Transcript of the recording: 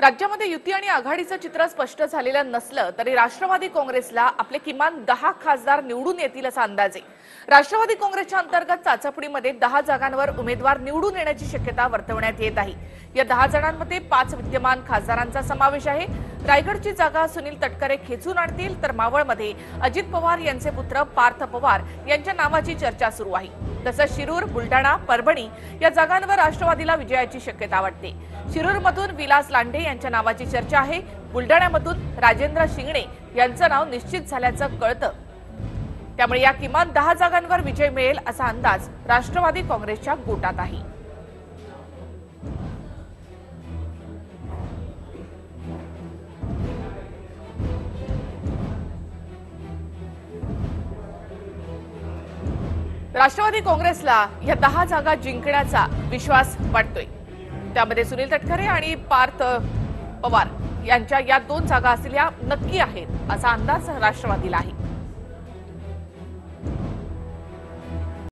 राज्यामध्ये युती आणि आघाडीचं चित्र स्पष्ट झालेलं नसलं तरी राष्ट्रवादी काँग्रेसला आपले किमान दहा खासदार निवडून येतील असा अंदाज आहे. राष्ट्रवादी काँग्रेसच्या अंतर्गत चाचपडीमध्ये दहा जागांवर उमेदवार निवडून येण्याची शक्यता वर्तवण्यात येत आहे. या दहा जणांमध्ये पाच विद्यमान खासदारांचा समावेश आहे. रायगडची जागा सुनील तटकरे खेचून आणतील. तर मावळमध्ये अजित पवार यांचे पुत्र पार्थ पवार यांच्या नावाची चर्चा सुरू आहे. तसंच शिरूर बुलढाणा परभणी या जागांवर राष्ट्रवादीला विजयाची शक्यता वाटते. शिरूरमधून विलास लांडे यांच्या नावाची चर्चा आहे. बुलढाण्यामधून राजेंद्र शिंगणे यांचं नाव निश्चित झाल्याचं कळतं. त्यामुळे या किमान दहा जागांवर विजय मिळेल असा अंदाज राष्ट्रवादी काँग्रेसच्या गोटात आहे. राष्ट्रवादी काँग्रेसला या दहा जागा जिंकण्याचा विश्वास वाटतोय त्यामध्ये सुनील तटकरे आणि पार्थ पवार यांच्या या दोन जागा असलेल्या नक्की आहेत असा अंदाज राष्ट्रवादीला आहे.